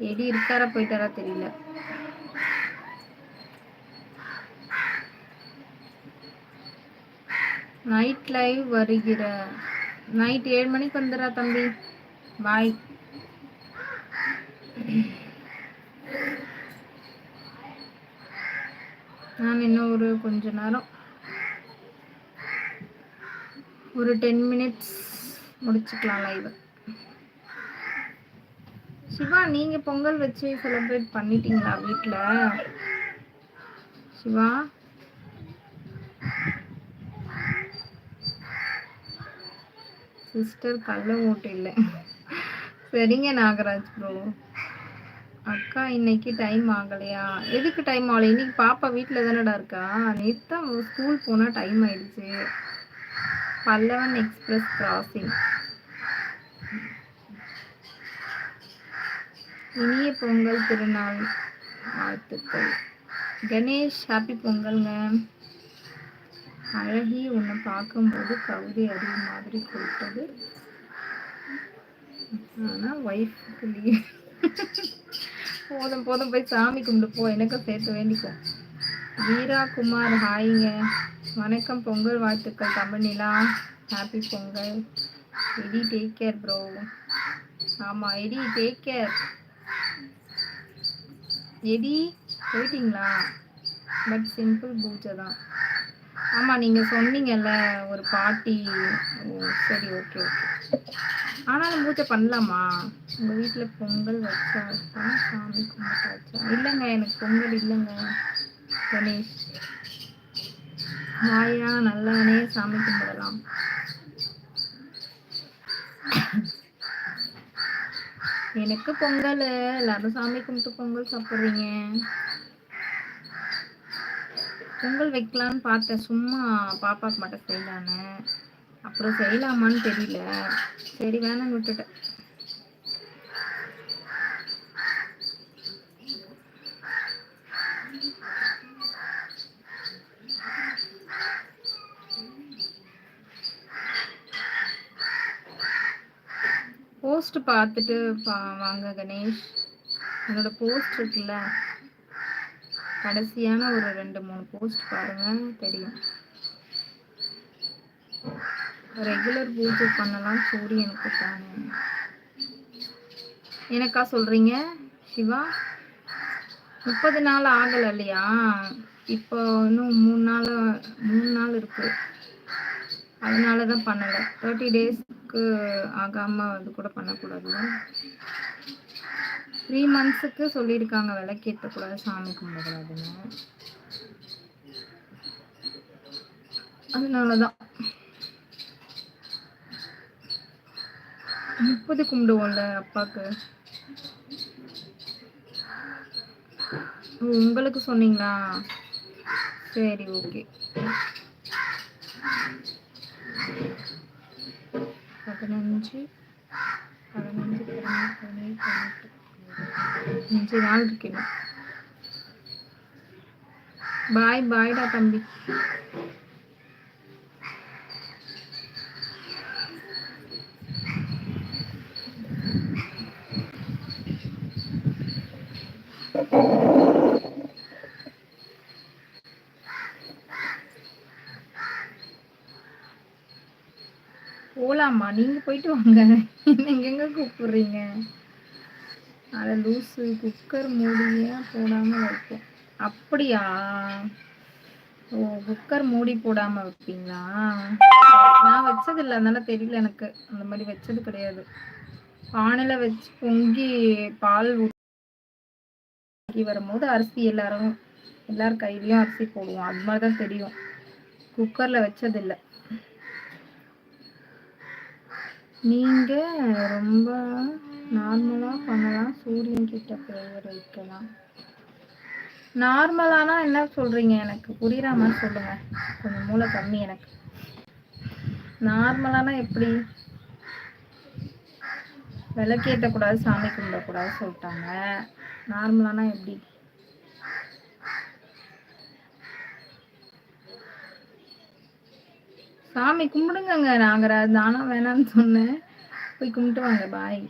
Eddy இருக்காரா போயிட்டாரா தெரியல. நைட் லைவ் வருகிற நைட் ஏழு மணிக்கு வந்துடுறா தம்பி. பாய் நான் இன்னும் ஒரு கொஞ்ச நேரம். ஒரு டென் மினிட்ஸ் முடிச்சுக்கலாம் லைவை சிவா நீங்க பொங்கல் வச்சு செலிப்ரேட் பண்ணிட்டீங்களா வீட்டில் சிவா? சிஸ்டர் கள்ள மூட்டை இல்லை. சரிங்க நாகராஜ் ப்ரோ அக்கா இன்னைக்கு டைம் ஆகலையா? எதுக்கு டைம் ஆகலை? இன்னைக்கு பாப்பா வீட்டில் தானடா இருக்கா? நேற்று தான் ஸ்கூல் போனால் டைம் ஆயிடுச்சு. பல்லவன் எக்ஸ்பிரஸ் கிராசிங் இனிய பொங்கல் திருநாள் வாழ்த்துக்கள். கணேஷ் ஹாப்பி பொங்கல்ங்க. அழகி உன்னை பார்க்கும்போது கவிதை அறிவு மாதிரி கொடுத்தது. ஆனால் ஒய்ஃபுக்கு போதும் போதும் போய் சாமி கும்பிட்டு போ. எனக்கும் சேர்த்து வேண்டிக்கோ. வீரா குமார் ஹாய்ங்க. வணக்கம் பொங்கல் வாழ்த்துக்கள் தமிழ்நிலா. Happy Pongal. Eddy take care bro ஆமாம் எடி டேக் கேர் எடி போயிட்டீங்களா? பட் சிம்பிள் பூஜை தான். ஆமாம் நீங்கள் சொன்னீங்கல்ல ஒரு பாட்டி சரி ஓகே ஓகே ஆனாலும் பூஜை பண்ணலாமா? உங்கள் வீட்டில் பொங்கல் வச்சாச்சா சாமி கும்பிட்டாச்சா இல்லைங்க எனக்கு பொங்கல் இல்லைங்க கணேஷ். வாயா நல்லானே சாமி கும்பிடலாம். எனக்கு பொங்கல். எல்லாரும் சாமி கும்பிட்டு பொங்கல் சாப்பிட்றீங்க. பொங்கல் வைக்கலான்னு பார்த்தேன். சும்மா பாப்பாக்கு மட்டும் செய்யலான்னு. அப்புறம் செய்யலாமான்னு தெரியல. சரி வேணாம்னு விட்டுட்டேன். போஸ்ட் பார்த்துட்டு வாங்க கணேஷ். என்னோட போஸ்ட் இருக்குல்ல. கடைசியான ஒரு ரெண்டு மூணு போஸ்ட் பாருங்க தெரியும். ரெகுலர் பூஜை பண்ணலாம் சூரியனுக்கு தானே. எனக்கா சொல்றீங்க சிவா? முப்பது நாள் ஆகலை இல்லையா? இப்போ இன்னும் மூணு நாள் மூணு நாள் இருக்கு. அதனால தான் பண்ணலை. தேர்ட்டி டேஸ் ஒர்க்கு ஆகாமல் அது கூட பண்ணக்கூடாது த்ரீ மந்த்ஸுக்கு சொல்லியிருக்காங்க விளக்கேற்றக்கூடாது சாமி கும்பிடக்கூடாதுன்னு. அதனால தான் முப்பது கும்பிடுவோம்ல அப்பாவுக்கு உங்களுக்கு சொன்னீங்களா? சரி ஓகே. అక్కడ నుంచి అక్కడ నుంచి పని నుంచి నాలుగు బాయ్ బాయ్ రా తంబి Thank you. போலாமா நீங்க போயிட்டு வாங்க. எங்கெங்க கூப்பிடுறீங்க? அதை லூஸு குக்கர் மூடியாக போடாமல் வைப்போம்? அப்படியா? ஓ குக்கர் மூடி போடாமல் வைப்பீங்களா? நான் வச்சது இல்லை. அதனால தெரியல எனக்கு. அந்த மாதிரி வச்சது கிடையாது. பானையில் வச்சு பொங்கி பால் ஊற்றி வரும்போது அரிசி எல்லாரும் எல்லார் கையிலையும் அரிசி போடுவோம். அது மாதிரி தான் தெரியும். குக்கரில் வச்சதில்லை நீங்கள் ரொம்ப நார்மலாக பண்ணலாம். சூரியன் கிட்ட ப்ரேயர் வைக்கலாம் நார்மலானா என்ன சொல்கிறீங்க எனக்கு புரியுற மாதிரி சொல்லுங்கள் கொஞ்சம் மூளை கம்மி எனக்கு. நார்மலானா எப்படி? விளக்கேற்றக்கூடாது சாமி கும்பிடக்கூடாது சொல்லிட்டாங்க. நார்மலானா எப்படி? சாமி கும்பிடுங்க நாங்கள் நானும் வேணாம்னு சொன்னேன். போய் கும்பிட்டு வாங்க. பாய்